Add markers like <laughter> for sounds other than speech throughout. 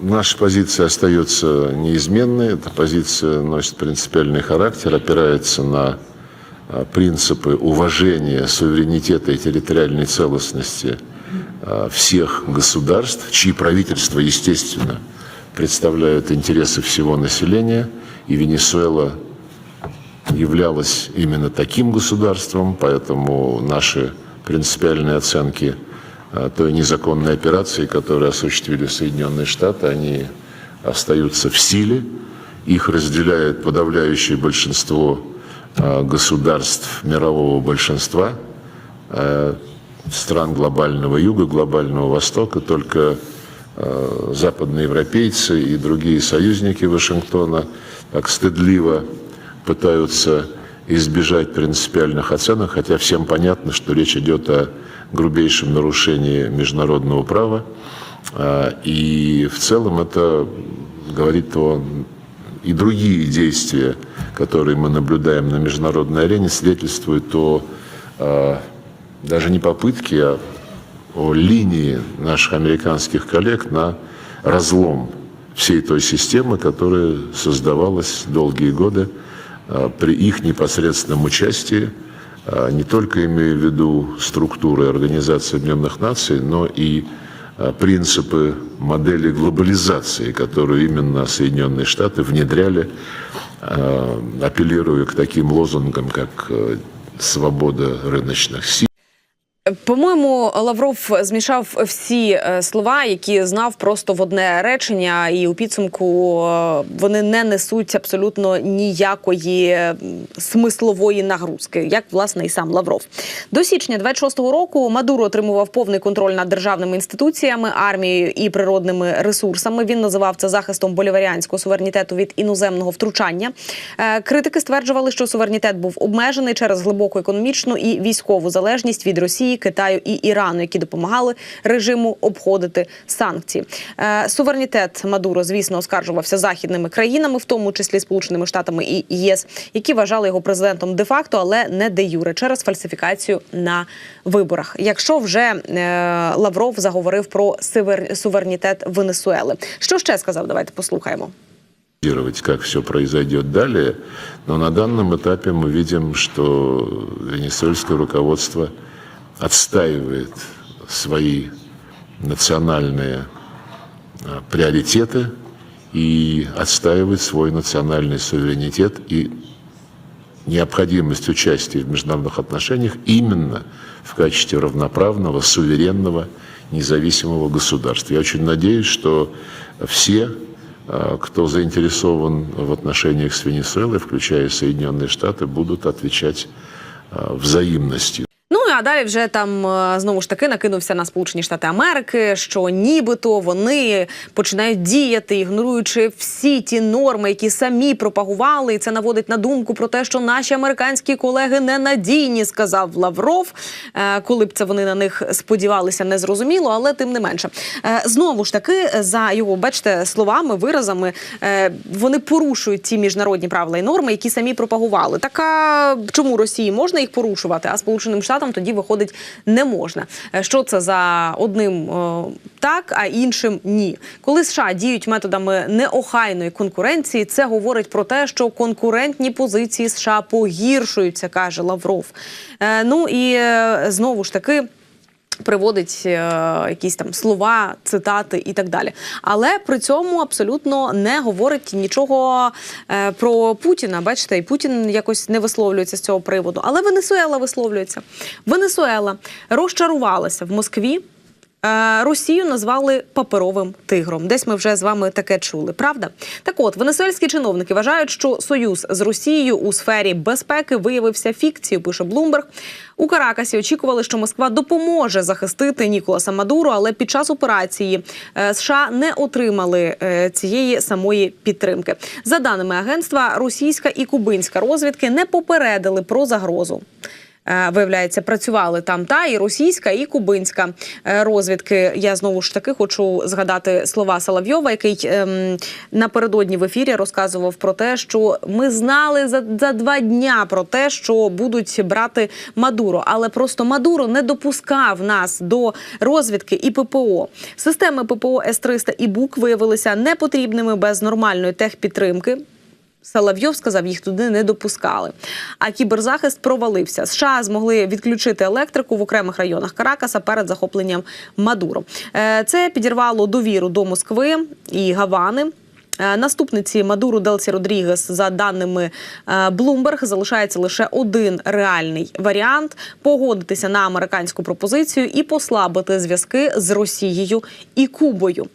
Наша позиция остается неизменной. Эта позиция носит принципиальный характер, опирается на а, принципы уважения суверенитета и территориальной целостности а, всех государств, чьи правительства, естественно, представляют интересы всего населения. И Венесуэла являлась именно таким государством, поэтому наши принципиальные оценки той незаконной операции, которую осуществили Соединенные Штаты, они остаются в силе. Их разделяет подавляющее большинство а, государств мирового большинства, а, стран глобального юга, глобального востока, только а, западноевропейцы и другие союзники Вашингтона так стыдливо пытаются избежать принципиальных оценок, хотя всем понятно, что речь идет о грубейшем нарушении международного права. А, И в целом это говорит о и другие действия, которые мы наблюдаем на международной арене, свидетельствуют о а, даже не попытке, а о линии наших американских коллег на разлом всей той системы, которая создавалась долгие годы при их непосредственном участии, а, не только имея в виду структуры Организации Объединенных Наций, но и а, принципы модели глобализации, которую именно Соединенные Штаты внедряли, апеллируя к таким лозунгам, как э, свобода рыночных сил, По-моєму, Лавров змішав всі е, слова, які знав просто в одне речення, і у підсумку е, вони не несуть абсолютно ніякої смислової нагрузки, як власне і сам Лавров. До січня 26-го року Мадуро отримував повний контроль над державними інституціями, армією і природними ресурсами. Він називав це захистом боліваріанського суверенітету від іноземного втручання. Е, Критики стверджували, що суверенітет був обмежений через глибоку економічну і військову залежність від Росії, Китаю і Ірану, які допомагали режиму обходити санкції. Е, Суверенітет Мадуро, звісно, оскаржувався західними країнами, в тому числі Сполученими Штатами і ЄС, які вважали його президентом де-факто, але не де юре через фальсифікацію на виборах. Якщо вже е, Лавров заговорив про сивер- суверенітет Венесуели, що ще сказав? Давайте послухаємо. прогнозировать, как все произойдет далее, но на данном этапе мы видим, что венесуэльское руководство отстаивает свои национальные а, приоритеты и отстаивает свой национальный суверенитет и необходимость участия в международных отношениях именно в качестве равноправного, суверенного, независимого государства. Я очень надеюсь, что все, а, кто заинтересован в отношениях с Венесуэлой, включая Соединенные Штаты, будут отвечать а, взаимностью. Ну а далі вже там е, знову ж таки накинувся на Сполучені Штати Америки, що нібито вони починають діяти, ігноруючи всі ті норми, які самі пропагували, і це наводить на думку про те, що наші американські колеги ненадійні, сказав Лавров. Е, Коли б це вони на них сподівалися, не зрозуміло, але тим не менше. Е, Знову ж таки, за його бачите словами, виразами, вони порушують ті міжнародні правила і норми, які самі пропагували. Така чому Росії можна їх порушувати, а Сполученим Штатам тоді виходить не можна. Е, Що це за одним е, так, а іншим ні. Коли США діють методами неохайної конкуренції, це говорить про те, що конкурентні позиції США погіршуються, каже Лавров. Е, Ну і знову ж таки. Приводить е, якісь там слова, цитати і так далі, але при цьому абсолютно не говорить нічого е, про Путіна. Бачите, і Путін якось не висловлюється з цього приводу. Але Венесуела висловлюється. Венесуела розчарувалася в Москві. Е, Росію назвали паперовим тигром. Десь ми вже з вами таке чули. Правда? Так от венесуельські чиновники вважають, що союз з Росією у сфері безпеки виявився фікцією. Пише Блумберг. У Каракасі очікували, що Москва допоможе захистити Ніколаса Мадуро, але під час операції е, США не отримали е, цієї самої підтримки. За даними агентства, російська і кубинська розвідки не попередили про загрозу. Е, виявляється, працювали там та і російська, і кубинська е, розвідки. Я знову ж таки хочу згадати слова Соловйова, який ем, напередодні в ефірі розказував про те, що ми знали за, за два дня про те, що будуть брати Мадуро, але просто Мадуро не допускав нас до розвідки і ППО. Системи ППО С-300 і БУК виявилися непотрібними без нормальної техпідтримки. Соловйов сказав, їх туди не допускали. А кіберзахист провалився. США змогли відключити електрику в окремих районах Каракаса перед захопленням Мадуро. Е, Це підірвало довіру до Москви і Гавани. Е, Наступниці Мадуру Делсі Родрігес, за даними Bloomberg, залишається лише один реальний варіант погодитися на американську пропозицію і послабити зв'язки з Росією і Кубою.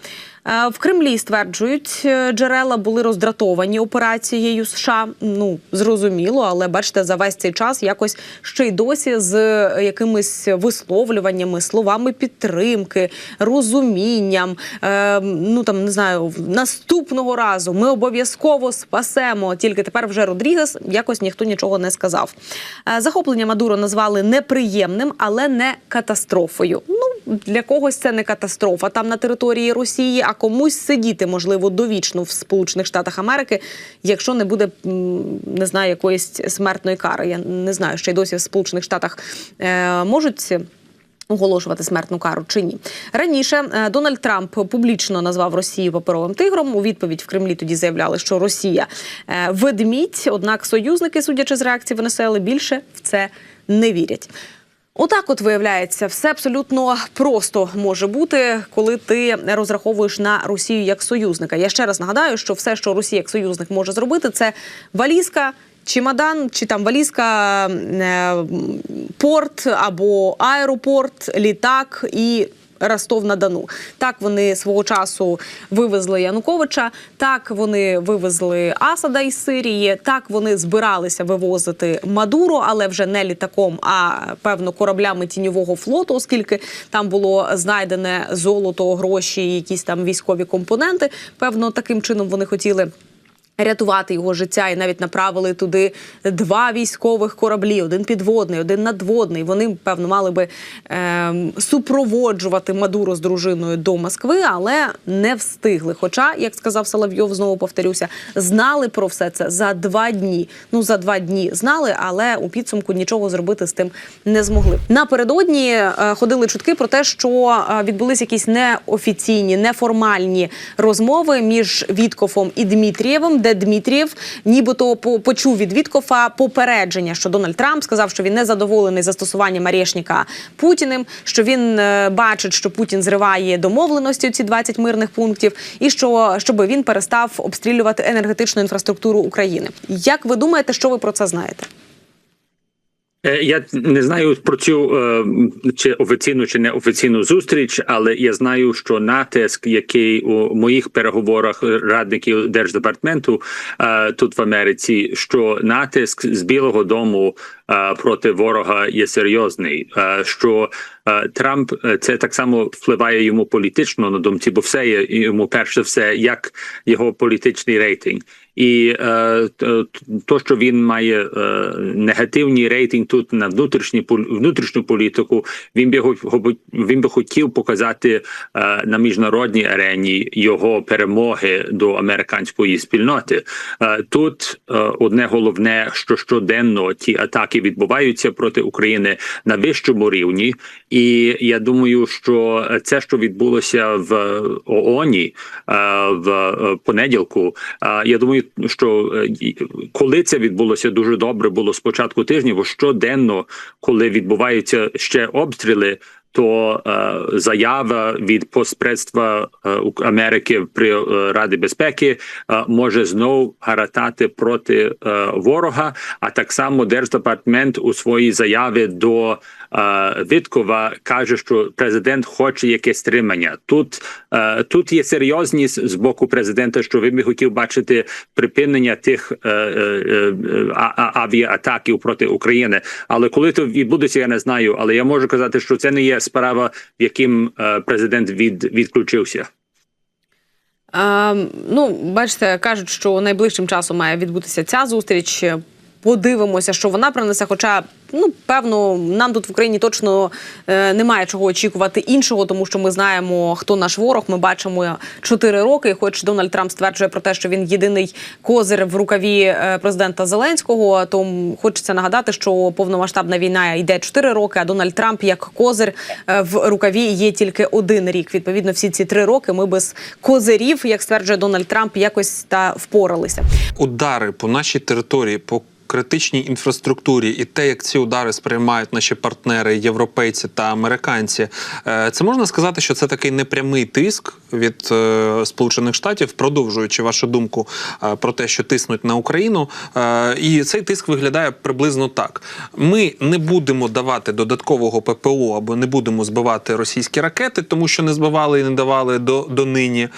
Е, В Кремлі стверджують, е, джерела були роздратовані операцією США. Ну зрозуміло, але бачите, за весь цей час якось ще й досі з якимись висловлюваннями, словами підтримки, розумінням. Е, ну там не знаю, наступного разу ми обов'язково спасемо. Тільки тепер вже Родрігес якось ніхто нічого не сказав. Е, Захоплення Мадуро назвали неприємним, але не катастрофою. Ну для когось це не катастрофа там на території Росії, а комусь сидіти можливо довічно в Сполучених Штатах Америки, якщо не буде не знаю якоїсь смертної кари. Я не знаю, ще й досі в Сполучених Штатах е, можуть. Оголошувати смертну кару чи ні раніше е, Дональд Трамп публічно назвав Росію паперовим тигром. У відповідь в Кремлі тоді заявляли, що Росія е, ведмідь. Однак союзники, судячи з реакції Венесуели, більше в це не вірять. Отак, от виявляється, все абсолютно просто може бути, коли ти розраховуєш на Росію як союзника. Я ще раз нагадаю, що все, що Росія як союзник може зробити, це валізка. Чемодан, чи там валізка, е, порт або аеропорт, літак і Ростов на Дону. Так вони свого часу вивезли Януковича, так вони вивезли Асада із Сирії, так вони збиралися вивозити Мадуро, але вже не літаком, а певно кораблями тіньового флоту, оскільки там було знайдене золото, гроші, якісь там військові компоненти. Певно, таким чином вони хотіли. Рятувати його життя і навіть направили туди два військових кораблі: один підводний, один надводний. Вони певно мали би е, супроводжувати Мадуро з дружиною до Москви, але не встигли. Хоча, як сказав Соловйов, знову повторюся, знали про все це за два дні. Ну за два дні знали, але у підсумку нічого зробити з тим не змогли. Напередодні е, ходили чутки про те, що е, відбулись якісь неофіційні, неформальні розмови між Віткофом і Дмитрієвим, де Дмитрієв нібито почув від Віткофа попередження, що Дональд Трамп сказав, що він не задоволений застосуванням Арешника Путіним, що він е, бачить, що Путін зриває домовленості ці 20 мирних пунктів, і що щоб він перестав обстрілювати енергетичну інфраструктуру України. Як ви думаєте, що ви про це знаєте? Е, Я не знаю про цю е, чи офіційну чи неофіційну зустріч, але я знаю, що натиск, який у моїх переговорах радників держдепартаменту е, тут в Америці, що натиск з Білого Дому проти ворога є серйозний. Що Трамп це так само впливає йому політично на думці, бо все є йому перше все як його політичний рейтинг. І е, то, що він має е, негативний рейтинг тут на внутрішній пол- внутрішню політику, він би він би хотів показати е, на міжнародній арені його перемоги до американської спільноти. Е, тут е, одне головне, що щоденно ті атаки відбуваються проти України на вищому рівні, і я думаю, що це, що відбулося в ООНі е, в е, понеділку, е, я думаю, що е, коли це відбулося дуже добре було з початку тижня, бо щоденно, коли відбуваються ще обстріли. То е, заява від постпредства е, Америки при е, Раді безпеки е, може знов гаратати проти е, ворога. А так само держдепартамент у своїй заяві до Віткова каже, що президент хоче якесь стримання. Тут е, тут є серйозність з боку президента, що він би хотів бачити припинення тих е, е, авіаатаків проти України. Але коли то відбудеться, я не знаю. Але я можу казати, що це не є справа, в яким президент від відключився. Е, ну, бачите, кажуть, що найближчим часом має відбутися ця зустріч. Подивимося, що вона принесе. Хоча, ну певно, нам тут в Україні точно е, немає чого очікувати іншого, тому що ми знаємо, хто наш ворог. Ми бачимо 4 роки. Хоч Дональд Трамп стверджує про те, що він єдиний козир в рукаві е, президента Зеленського. То хочеться нагадати, що повномасштабна війна йде 4 роки. А Дональд Трамп як козир е, в рукаві є тільки один рік. Відповідно, всі ці три роки ми без козирів, як стверджує Дональд Трамп, якось та впоралися. удари по нашій території, по критичній інфраструктурі, і те, як ці удари сприймають наші партнери, європейці та американці, е, це можна сказати, що це такий непрямий тиск від е, Сполучених Штатів, продовжуючи вашу думку е, про те, що тиснуть на Україну. І цей тиск виглядає приблизно так: ми не будемо давати додаткового ППО або не будемо збивати російські ракети, тому що не збивали і не давали до, до нині.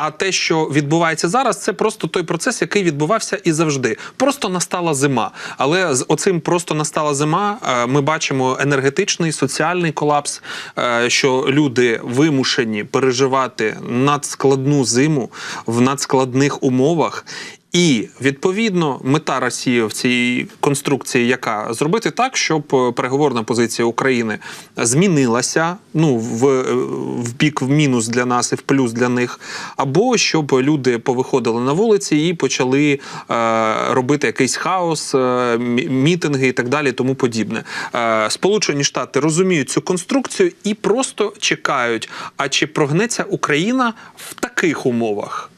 А те, що відбувається зараз, це просто той процес, який відбувався і завжди. Просто настала зима. Але з оцим просто настала зима. е, Ми бачимо енергетичний соціальний колапс, е, що люди вимушені переживати надскладну зиму в надскладних умовах. І відповідно мета Росії в цій конструкції, яка зробити так, щоб е, переговорна позиція України змінилася, ну в, е, в бік в мінус для нас і в плюс для них, або щоб люди повиходили на вулиці і почали е, робити якийсь хаос, е, мітинги і так далі, тому подібне. Е, Сполучені Штати розуміють цю конструкцію і просто чекають. А чи прогнеться Україна в таких умовах?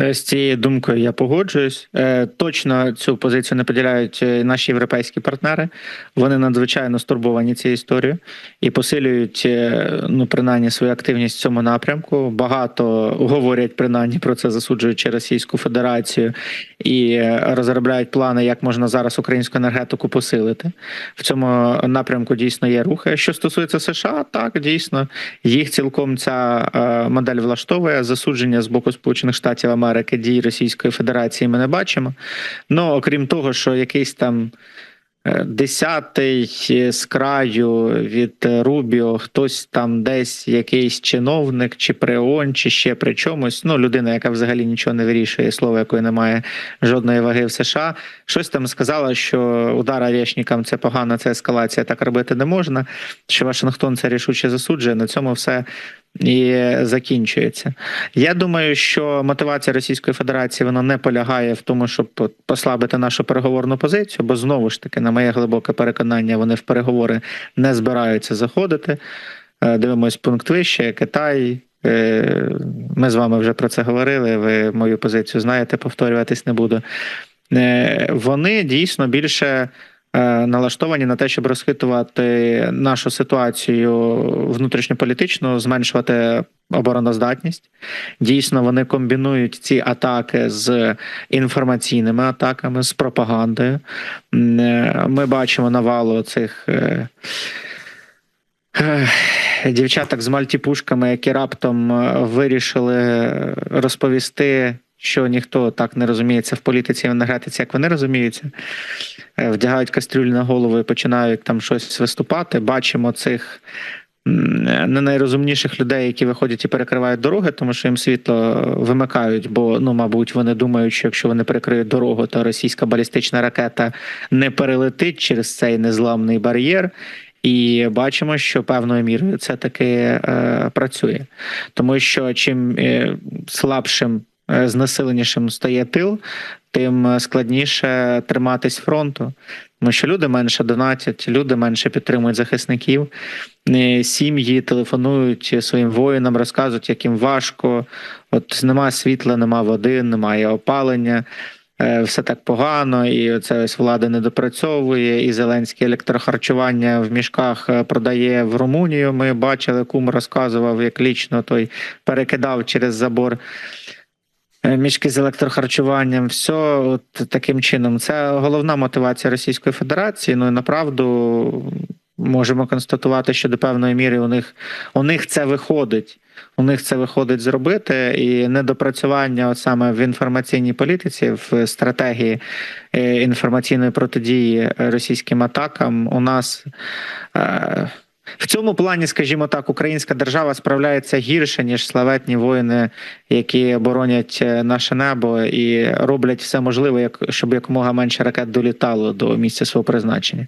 Е, З цією думкою я погоджуюсь. Е, Точно цю позицію не поділяють е, наші європейські партнери. Вони надзвичайно стурбовані цією історією і посилюють ну принаймні свою активність в цьому напрямку. Багато говорять принаймні про це, засуджуючи Російську Федерацію і розробляють плани, як можна зараз українську енергетику посилити. В цьому напрямку дійсно є рухи. Що стосується США, так дійсно їх цілком ця модель влаштовує. Засудження з боку Сполучених Штатів Америки дій Російської Федерації ми не бачимо. Ну окрім того, що якийсь там. е, Десятий з краю від Рубіо, хтось там десь якийсь чиновник, чи при чи ще при чомусь. Ну, людина, яка взагалі нічого не вирішує, слово якої немає жодної ваги в США. Щось там сказала, що удар орешникам це погано, це ескалація, так робити не можна. Що Вашингтон це рішуче засуджує. На цьому все і закінчується. Я думаю, що мотивація Російської Федерації вона не полягає в тому, щоб послабити нашу переговорну позицію, бо знову ж таки, на моє глибоке переконання, вони в переговори не збираються заходити. Е, Дивимось пункт вище, Китай. Е, Ми з вами вже про це говорили. Ви мою позицію знаєте, повторюватись не буду. Е, Вони дійсно більше налаштовані на те, щоб розхитувати нашу ситуацію внутрішньополітичну, зменшувати обороноздатність. Дійсно, вони комбінують ці атаки з інформаційними атаками, з пропагандою. Е, Ми бачимо навалу цих. е, е, Дівчаток з мальтіпушками, які раптом е, вирішили розповісти, що ніхто так не розуміється в політиці і в енергетиці, як вони розуміються. Е, Вдягають кастрюлі на голову і починають там щось виступати. Бачимо цих не найрозумніших людей, які виходять і перекривають дороги, тому що їм світло вимикають, бо ну, мабуть, вони думають, що якщо вони перекриють дорогу, то російська балістична ракета не перелетить через цей незламний бар'єр. І бачимо, що певною мірою це таки е, працює, тому що чим е, слабшим, е, знесиленішим стає тил, тим е, складніше триматись фронту. Тому що люди менше донатять, люди менше підтримують захисників, е, сім'ї телефонують своїм воїнам, розказують, як їм важко. От нема світла, нема води, немає опалення. Все так погано, і це ось влада не допрацьовує. І Зеленське електрохарчування в мішках продає в Румунію. Ми бачили, кум розказував, як лічно той перекидав через забор мішки з електрохарчуванням. Все от таким чином. Це головна мотивація Російської Федерації. Ну і направду можемо констатувати, що до певної міри у них у них це виходить. У них це виходить зробити, і недопрацювання от саме в інформаційній політиці, в стратегії е, інформаційної протидії російським атакам у нас. е, В цьому плані, скажімо так, українська держава справляється гірше, ніж славетні воїни, які боронять е, наше небо і роблять все можливе, як щоб якомога менше ракет долітало до місця свого призначення.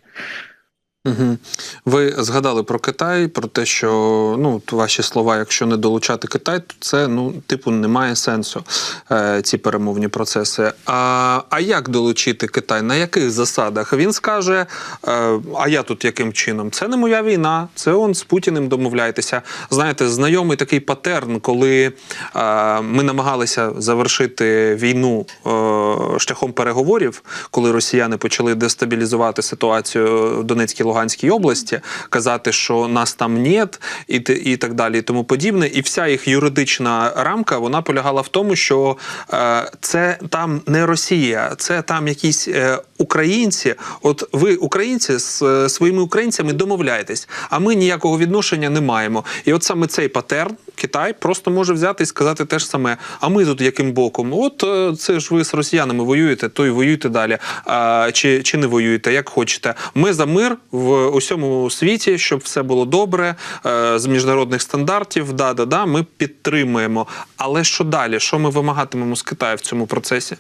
Угу. Ви згадали про Китай, про те, що ну ваші слова, якщо не долучати Китай, то це ну типу немає сенсу е, ці перемовні процеси. А, а як долучити Китай? На яких засадах? Він скаже: е, а я тут яким чином? Це не моя війна, це он з Путіним домовляйтеся. Знаєте, знайомий такий патерн, коли е, ми намагалися завершити війну е, шляхом переговорів, коли росіяни почали дестабілізувати ситуацію в Донецькій Луганській області, казати, що нас там нет, і, і так далі, і тому подібне. І вся їх юридична рамка вона полягала в тому, що е, це там не Росія, це там якісь е, українці. От ви, українці, з е, своїми українцями домовляєтесь, а ми ніякого відношення не маємо. І от саме цей патерн Китай просто може взяти і сказати те ж саме. А ми тут яким боком? От е, це ж ви з росіянами воюєте, то й воюйте далі. А, чи, чи не воюєте, як хочете. Ми за мир в усьому світі, щоб все було добре, е, з міжнародних стандартів. Да, да, да, ми підтримуємо. Але що далі? Що ми вимагатимемо з Китаю в цьому процесі?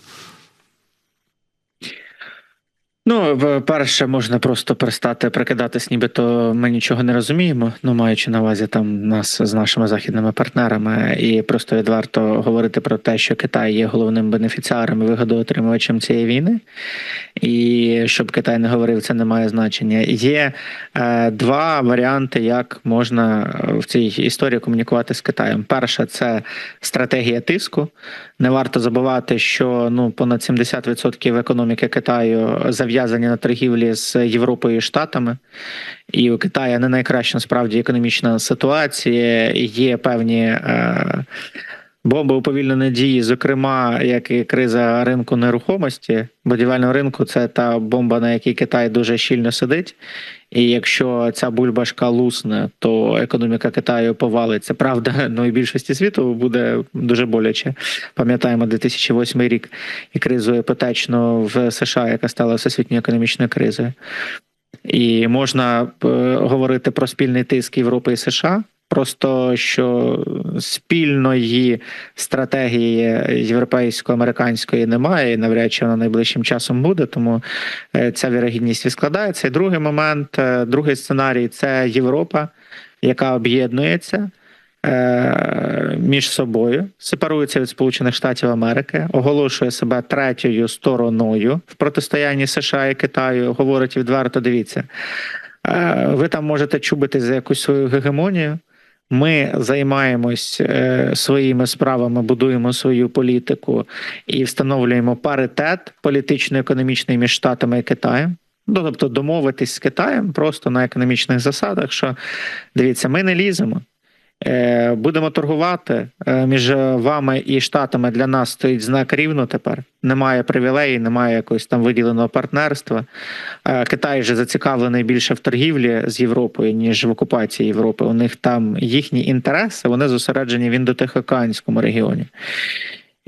Ну, перше, можна просто перестати прикидатись, нібито ми нічого не розуміємо. Ну, маючи на увазі там нас з нашими західними партнерами, і просто відверто говорити про те, що Китай є головним бенефіціаром і вигодоотримувачем цієї війни. І щоб Китай не говорив, це не має значення. Є е, два варіанти, як можна е, в цій історії комунікувати з Китаєм. Перша це стратегія тиску. Не варто забувати, що ну понад 70% економіки Китаю зав'язані на торгівлі з Європою і Штатами, і у Китаю не найкраща насправді економічна ситуація. Є певні. Е, Бомби уповільненої дії, зокрема, як і криза ринку нерухомості, будівельного ринку, це та бомба, на якій Китай дуже щільно сидить. І якщо ця бульбашка лусне, то економіка Китаю повалиться. Правда, <laughs> ну і більшості світу буде дуже боляче. Пам'ятаємо 2008 рік і кризу іпотечну в США, яка стала всесвітньою економічною кризою. І можна е, говорити про спільний тиск Європи і США. Просто що спільної стратегії європейсько-американської немає, і навряд чи вона найближчим часом буде, тому е, ця вірогідність відкладається. І другий момент, е, другий сценарій це Європа, яка об'єднується між собою, сепарується від Сполучених Штатів Америки, оголошує себе третьою стороною в протистоянні США і Китаю. Говорить відверто, дивіться. Е, Ви там можете чубити за якусь свою гегемонію. Ми займаємось е, своїми справами, будуємо свою політику і встановлюємо паритет політично-економічний між Штатами і Китаєм. Ну, тобто домовитись з Китаєм просто на економічних засадах, що дивіться, ми не ліземо. Е, Будемо торгувати е, між вами і штатами. Для нас стоїть знак рівно тепер. Немає привілеїв, немає якогось там виділеного партнерства. Е, Китай же зацікавлений більше в торгівлі з Європою, ніж в окупації Європи. У них там їхні інтереси, вони зосереджені в індотихоокеанському регіоні.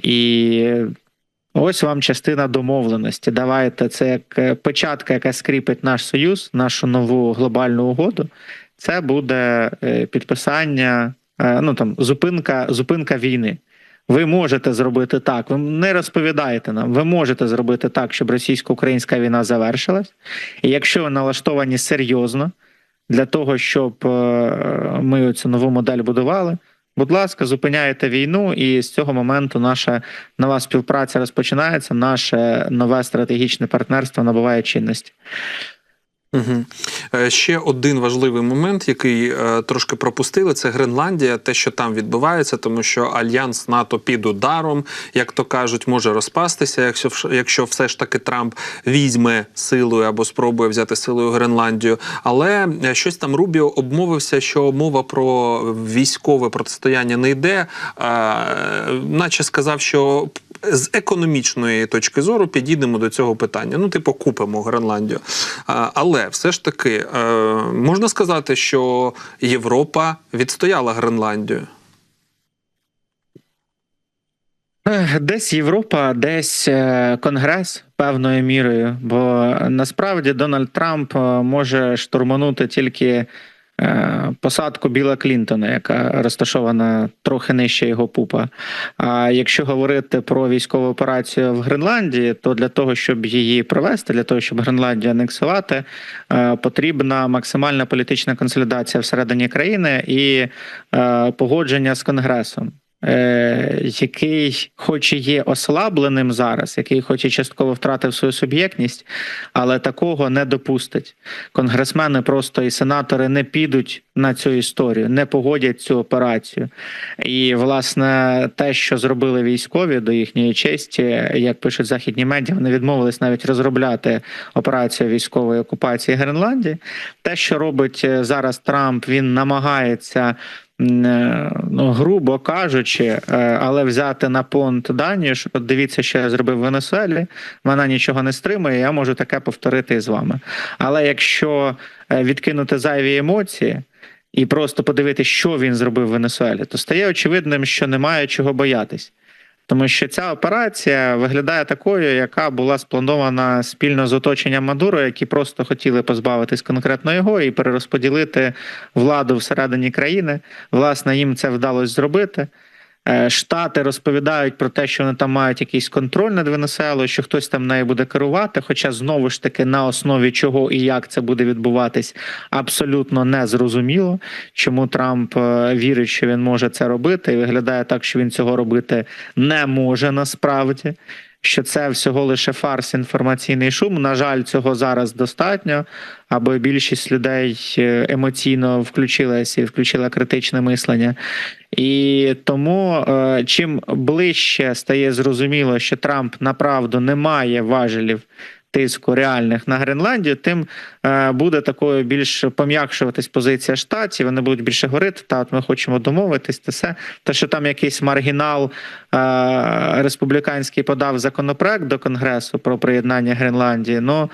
І ось вам частина домовленості. Давайте це як печатка, яка скріпить наш союз, нашу нову глобальну угоду. Це буде е, підписання, е, ну там зупинка, зупинка війни. Ви можете зробити так. Ви не розповідаєте нам. Ви можете зробити так, щоб російсько-українська війна завершилась. І якщо ви налаштовані серйозно для того, щоб е, ми цю нову модель будували, будь ласка, зупиняєте війну, і з цього моменту наша нова співпраця розпочинається. Наше нове стратегічне партнерство набуває чинності. Угу. Ще один важливий момент, який е, трошки пропустили, це Гренландія, те, що там відбувається, тому що альянс НАТО під ударом, як то кажуть, може розпастися, якщо якщо все ж таки Трамп візьме силою або спробує взяти силою Гренландію. Але е, щось там Рубіо обмовився, що мова про військове протистояння не йде, наче сказав, що з економічної точки зору підійдемо до цього питання. Ну, типу, купимо Гренландію. А, Все ж таки е, можна сказати, що Європа відстояла Гренландію. Десь Європа, десь е, Конгрес певною мірою. Бо насправді Дональд Трамп е, може штурманути тільки посадку Біла Клінтона, яка розташована трохи нижче його пупа. А якщо говорити про військову операцію в Гренландії, то для того, щоб її провести, для того, щоб Гренландію анексувати, е, потрібна максимальна політична консолідація всередині країни і е, погодження з конгресом. Е, Який, хоч і є ослабленим зараз, який, хоч і частково втратив свою суб'єктність, але такого не допустить. Конгресмени просто і сенатори не підуть на цю історію, не погодять цю операцію. І власне те, що зробили військові до їхньої честі, як пишуть західні медіа, вони відмовились навіть розробляти операцію військової окупації Гренландії. Те, що робить е, зараз Трамп, він намагається. Е, Ну, грубо кажучи, е, але взяти на понт Данію, що дивіться, що я зробив в Венесуелі, вона нічого не стримує, я можу таке повторити з вами. Але якщо е, відкинути зайві емоції і просто подивитися, що він зробив в Венесуелі, то стає очевидним, що немає чого боятись. Тому що ця операція виглядає такою, яка була спланована спільно з оточенням Мадуро, які просто хотіли позбавитись конкретно його і перерозподілити владу всередині країни. Власне, їм це вдалося зробити. Е, Штати розповідають про те, що вони там мають якийсь контроль над Венесуелою, що хтось там нею буде керувати. Хоча знову ж таки на основі чого і як це буде відбуватись, абсолютно не зрозуміло, чому Трамп е, вірить, що він може це робити, і виглядає так, що він цього робити не може насправді. Що це всього лише фарс інформаційний шум. На жаль, цього зараз достатньо, аби більшість людей е, емоційно включилася і включила критичне мислення. І тому е, чим ближче стає зрозуміло, що Трамп направду не має важелів тиску реальних на Гренландію, тим е, буде такою більш пом'якшуватись позиція штатів. Вони будуть більше говорити, та от ми хочемо домовитись, та все. Те, що там якийсь маргінал е, республіканський подав законопроект до Конгресу про приєднання Гренландії. Ну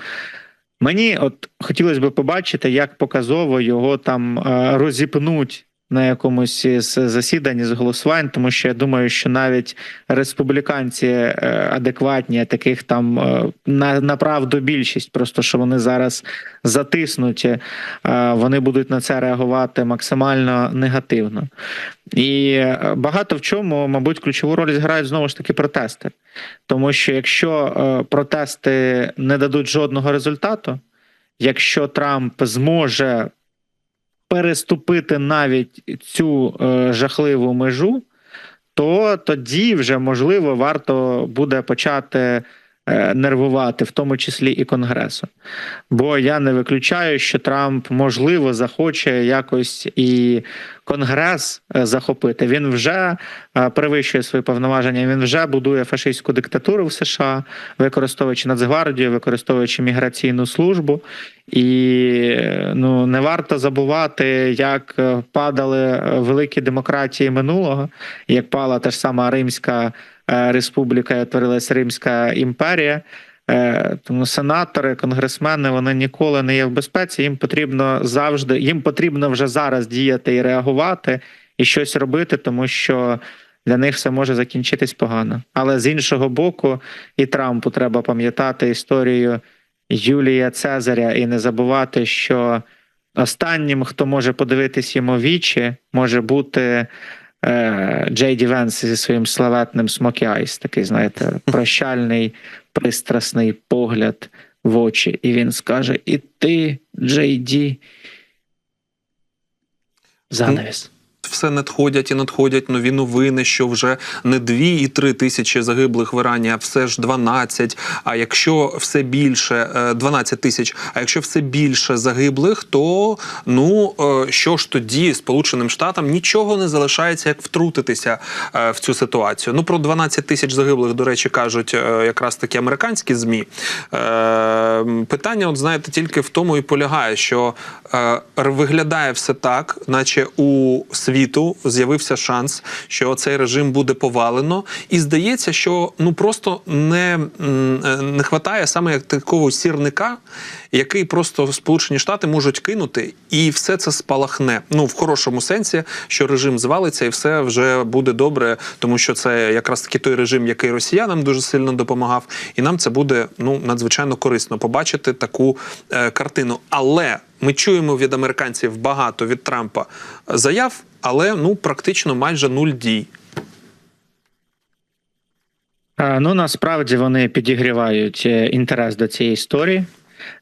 мені от хотілося б побачити, як показово його там е, розіпнуть на якомусь із засідань з голосувань, тому що я думаю, що навіть республіканці е, адекватні, таких там е, на направду більшість, просто що вони зараз затиснуті, е, вони будуть на це реагувати максимально негативно. І багато в чому, мабуть, ключову роль зіграють знову ж таки протести, тому що якщо протести не дадуть жодного результату, якщо Трамп зможе переступити навіть цю е, жахливу межу, то тоді вже можливо варто буде почати нервувати, в тому числі і Конгресу. Бо я не виключаю, що Трамп можливо захоче якось і Конгрес е, захопити. Він вже е, перевищує свої повноваження. Він вже будує фашистську диктатуру в США, використовуючи Нацгвардію, використовуючи міграційну службу. І е, ну не варто забувати, як е, падали е, великі демократії минулого, як пала та ж сама Римська е, республіка, і утворилася Римська імперія. Е, Тому сенатори, конгресмени вони ніколи не є в безпеці. Їм потрібно завжди, їм потрібно вже зараз діяти і реагувати, і щось робити, тому що для них все може закінчитись погано. Але з іншого боку, і Трампу треба пам'ятати історію Юлія Цезаря і не забувати, що останнім, хто може подивитись йому вічі, може бути. Е, Джей Ді Венс зі своїм славетним Смокі Айс, такий, знаєте, <laughs> прощальний, пристрасний погляд в очі. І він скаже: І ти, Джей Ді. Занавіс. Все надходять і надходять нові новини, що вже не дві і три тисячі загиблих в Ірані, а все ж 12. А якщо все більше е, 12 тисяч, а якщо все більше загиблих, то ну е, що ж тоді Сполученим Штатам нічого не залишається, як втрутитися е, в цю ситуацію. Ну про 12 тисяч загиблих, до речі, кажуть е, якраз такі американські змі. Е, Питання, от знаєте, тільки в тому і полягає, що е, виглядає все так, наче у світу з'явився шанс, що цей режим буде повалено, і здається, що ну просто не, е, не хватає саме як такого сірника, який просто Сполучені Штати можуть кинути, і все це спалахне. Ну в хорошому сенсі, що режим звалиться, і все вже буде добре, тому що це якраз таки той режим, який росіянам дуже сильно допомагав, і нам це буде ну надзвичайно корисно побачити таку е, картину. Але Ми чуємо від американців багато від Трампа заяв, але ну практично майже нуль дій. Е, Ну насправді вони підігрівають е, інтерес до цієї історії.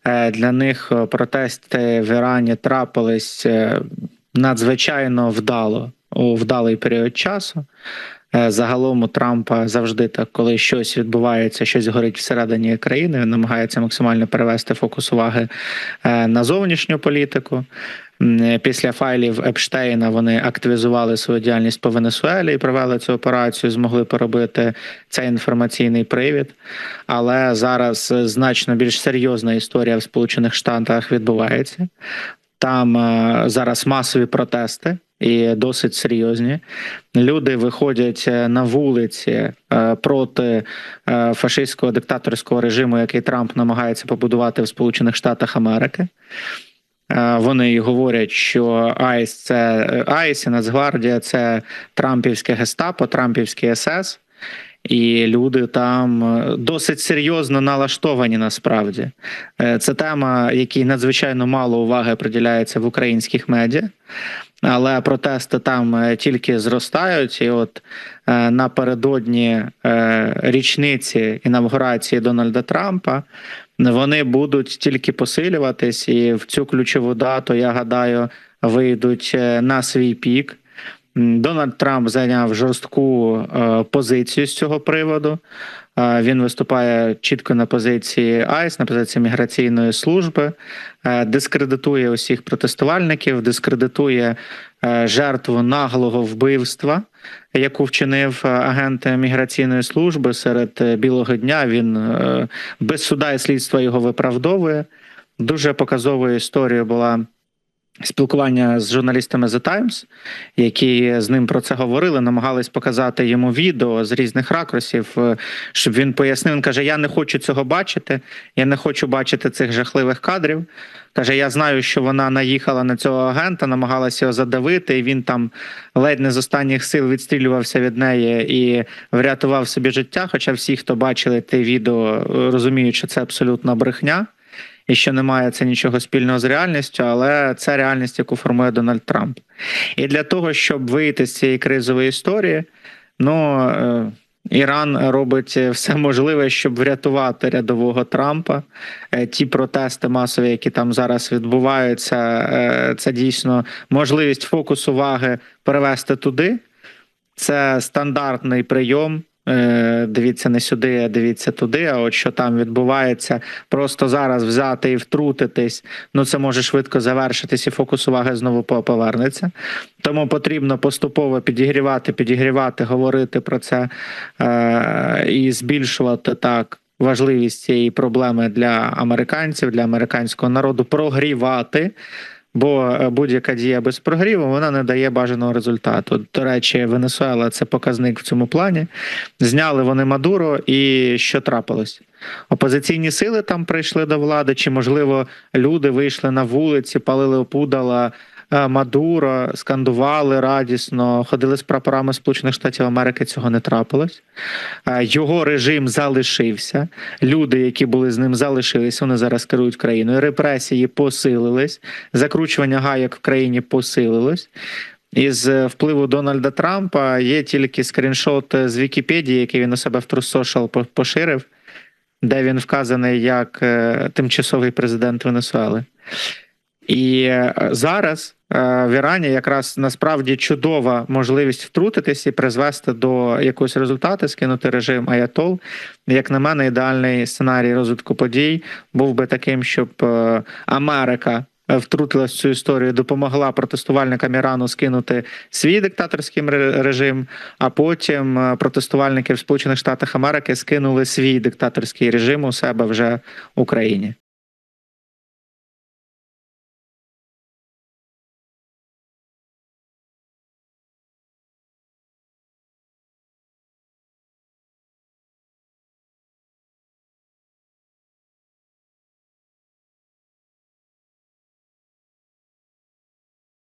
Е, Для них протести в Ірані трапились надзвичайно вдало у вдалий період часу. Е, Загалом у Трампа завжди так, коли щось відбувається, щось горить всередині країни, він намагається максимально перевести фокус уваги е, на зовнішню політику. Е, Після файлів Епштейна вони активізували свою діяльність по Венесуелі і провели цю операцію, змогли поробити цей інформаційний привід. Але зараз значно більш серйозна історія в Сполучених Штатах відбувається. Там е, зараз масові протести і досить серйозні. Люди виходять е, на вулиці е, проти фашистського диктаторського режиму, який Трамп намагається побудувати в Сполучених Штатах Америки. Вони говорять, що АІС це АІС і Нацгвардія це Трампівське гестапо, Трампівський СС. І люди там е, досить серйозно налаштовані насправді. Е, Це тема, якій надзвичайно мало уваги приділяється в українських медіа, але протести там е, тільки зростають. І от напередодні річниці інавгурації Дональда Трампа вони будуть тільки посилюватись, і в цю ключову дату, я гадаю, вийдуть на свій пік. Дональд Трамп зайняв жорстку е, позицію з цього приводу. Е, Він виступає чітко на позиції АЙС, на позиції міграційної служби, е, дискредитує усіх протестувальників, дискредитує жертву наглого вбивства, яку вчинив агент міграційної служби серед білого дня. Він без суда і слідства його виправдовує. Дуже показовою історією була спілкування з журналістами The Times, які з ним про це говорили, намагались показати йому відео з різних ракурсів, е, щоб він пояснив. Він каже: Я не хочу цього бачити, я не хочу бачити цих жахливих кадрів. Каже, я знаю, що вона наїхала на цього агента, намагалася його задавити, і він там ледь не з останніх сил відстрілювався від неї і врятував собі життя. Хоча всі, хто бачили те відео, розуміють, що це абсолютна брехня і що немає це нічого спільного з реальністю, але це реальність, яку формує Дональд Трамп. І для того, щоб вийти з цієї кризової історії, ну. е, Іран робить все можливе, щоб врятувати рядового Трампа. Е, Ті протести масові, які там зараз відбуваються, е, це дійсно можливість фокус уваги перевести туди. Це стандартний прийом. Е, Дивіться не сюди, а дивіться туди. А от що там відбувається, просто зараз взяти і втрутитись. Ну це може швидко завершитись, і фокус уваги знову по- повернеться. Тому потрібно поступово підігрівати, підігрівати, говорити про це е, і збільшувати так. Важливість цієї проблеми для американців, для американського народу прогрівати, бо е, будь-яка дія без прогріву вона не дає бажаного результату. До речі, Венесуела це показник в цьому плані. Зняли вони Мадуро, і що трапилось? Опозиційні сили там прийшли до влади, чи можливо люди вийшли на вулиці, палили опудала. Е, Мадуро скандували радісно, ходили з прапорами Сполучених Штатів Америки. Цього не трапилось. Е, Його режим залишився. Люди, які були з ним, залишились. Вони зараз керують країною. Репресії посилились, закручування гаяк в країні посилилось. Із е, впливу Дональда Трампа є тільки скріншот з Вікіпедії, який він у себе в Social поширив, де він вказаний як тимчасовий президент Венесуели. І зараз в Ірані якраз насправді чудова можливість втрутитись і призвести до якогось результату, скинути режим Аятол. Як на мене, ідеальний сценарій розвитку подій був би таким, щоб е, Америка. е, Втрутилась в цю історію, допомогла протестувальникам Ірану скинути свій диктаторський ре- режим, а потім е, протестувальники в Сполучених Штатах Америки скинули свій диктаторський режим у себе вже в Україні.